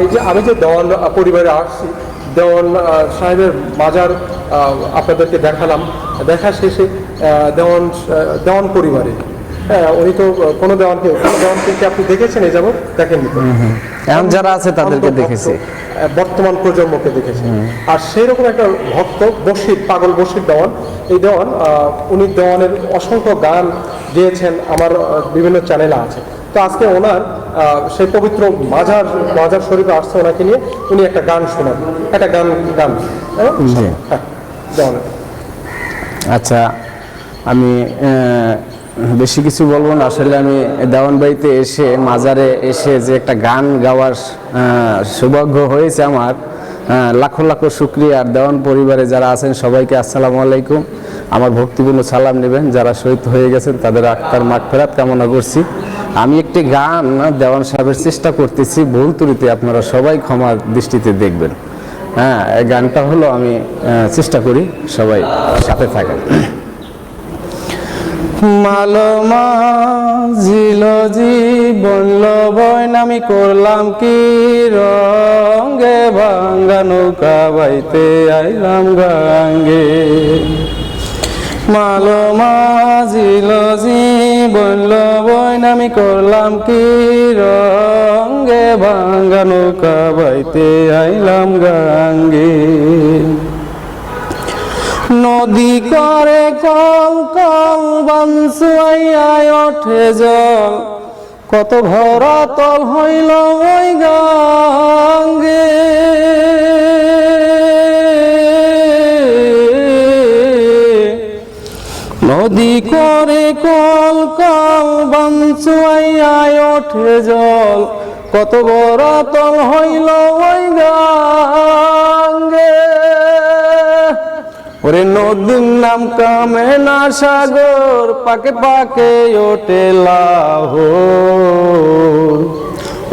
এই যে আমি যে দেওয়ান পরিবারে আসছি দেওয়ান সাহেবের মাজার আপনাদেরকে দেখালাম। দেখা শেষে দেওয়ান দেওয়ান পরিবারে। হ্যাঁ উনি তো কোনো দেওয়ানকে কোনো দেওয়ানকে আপনি দেখেছেন এই যাবত দেখেননি এখন যারা আছে তাদেরকে দেখেছি। বর্তমান প্রজন্মকে দেখেছি। আর সেই রকম একটা ভক্ত বসির পাগল বসির দেওয়ান। এই দেওয়ান উনি দেওয়ানের অসংখ্য গান গেয়েছেন আমার বিভিন্ন চ্যানেলে আছে। তো আজকে ওনার সেই পবিত্র মাজার মাজার শরীফে আসছে ওনাকে নিয়ে। উনি একটা গান শোনাবেন একটা গান গান। হ্যাঁ? হ্যাঁ আচ্ছা আমি বেশি কিছু বলব না। আসলে আমি দেওয়ান বাড়িতে এসে মাজারে এসে যে একটা গান গাওয়ার সৌভাগ্য হয়েছে আমার। লাখো লাখো শুক্রিয়া। আর দেওয়ান পরিবারে যারা আছেন সবাইকে আসসালামু আলাইকুম। আমার ভক্তিপূর্ণ সালাম নেবেন। যারা শহীদ হয়ে গেছেন তাদের আক্তার মাঠ ফেরাত কামনা করছি। আমি একটি গান দেওয়ান সাহেবের চেষ্টা করতেছি, ভুল ত্রুটি আপনারা সবাই ক্ষমা দৃষ্টিতে দেখবেন। হ্যাঁ এই গানটা হলো আমি চেষ্টা করি সবাই সাথে থাকেন। মালমা ঝিল জীবন লবণ আমি করলাম কি রঙ্গে ভাঙ্গা নৌকা বাইতে আইলাম গাঙ্গে। মালমা ঝিল জীবন লবণ আমি করলাম কি রঙ্গে ভাঙ্গা নৌকা বাইতে আইলাম গাঙ্গে নদী করে কল কল বানসুয়াই ওঠে জল। কত ভরা তল হইল ওই গাঙ্গে নদী করে কল কল বানসুয়াই ওঠে জল। কত বড় তল হইল ওই গাঙ্গে। ওরে নদীর নাম কামে না সাগর, পাকে পাকে ওঠে লাহোর।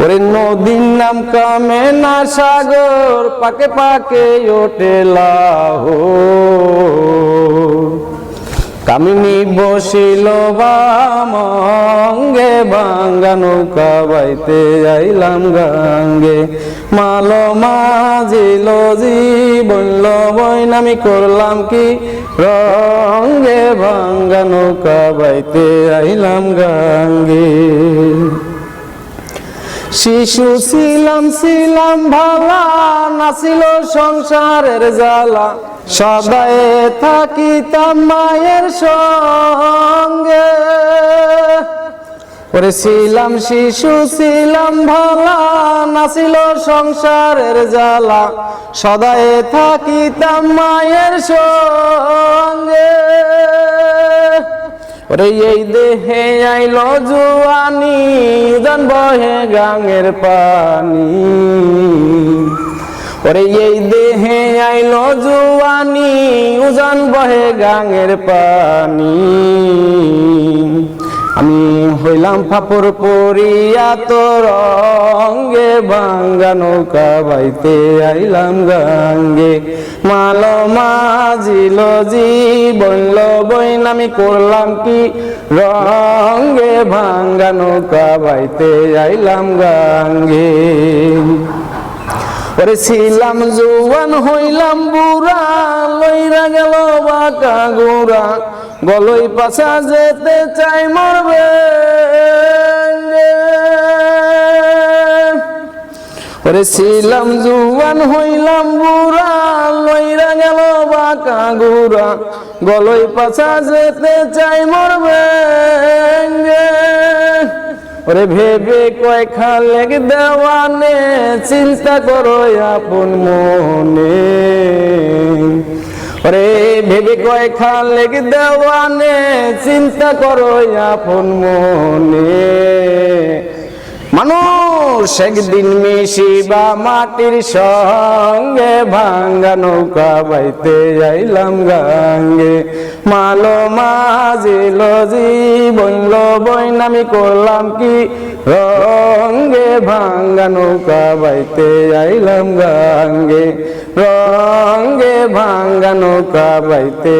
ওরে নদীর নাম কামে না সাগর, পাকে পাকে ওঠে লাহোর। কামিনী বসিল বামঙ্গে, ভাঙ্গা নৌকা বাইতে আইলাম গাঙ্গে। মালো মাঝিল বলল বইন আমি করলাম কি রঙ্গে, ভাঙ্গা নৌকা বাইতে আইলাম গাঙ্গে। শিশু ছিলাম ছিলাম ভালা, নাছিল সংসারের জ্বালা। সদায় থাকিতাম মায়ের সঙ্গে। ছিলাম শিশু, ছিলাম ভালা, নাছিল সংসারের জ্বালা। সদায় থাকিতাম মায়ের সঙ্গে। ওরে এই দেহে আইল জুয়ানি উদান বহে গাঙের পানি। ওরে এই দেহে আইল জুয়ানি উজান বহে গাঙের পানি। আমি হইলাম ফাপর পরিয়া, তোর রঙ্গে ভাঙ্গা নৌকা বাইতে আইলাম গাঙ্গে। মাল মাঝিল জীবন বইন আমি করলাম কি? রঙ্গে ভাঙ্গা নৌকা বাইতে আইলাম গাঙ্গে। ওরে ছিলাম জৌয়ান, হইলাম বুড়া, লইরা গেল বাঁকা গোড়া। গলই পাশা যেতে চাই মরবে। ওরে ছিলাম জুয়ান, হইলাম বুড়া, লইরা গেল বাঁকা গোড়া গলই পাশা যেতে চাই মরবে। ওরে ভেবে কয় খালেক দেওয়ানে, চিন্তা করো আপন মনে। ওরে ভেবে কয় লেগে দেওয়ানে চিন্তা করো আপন মনে। মানুষ একদিন মিশিবা মাটির সঙ্গে ভাঙ্গা নৌকা বাইতে যাইলাম গাঙ্গে। মালো মাঝিল জীবন বইন আমি করলাম কি রঙ্গে? ভাঙ্গা নৌকা বাইতে যাইলাম গাঙ্গে। রঙ্গে ভাঙ্গা নৌকা বাইতে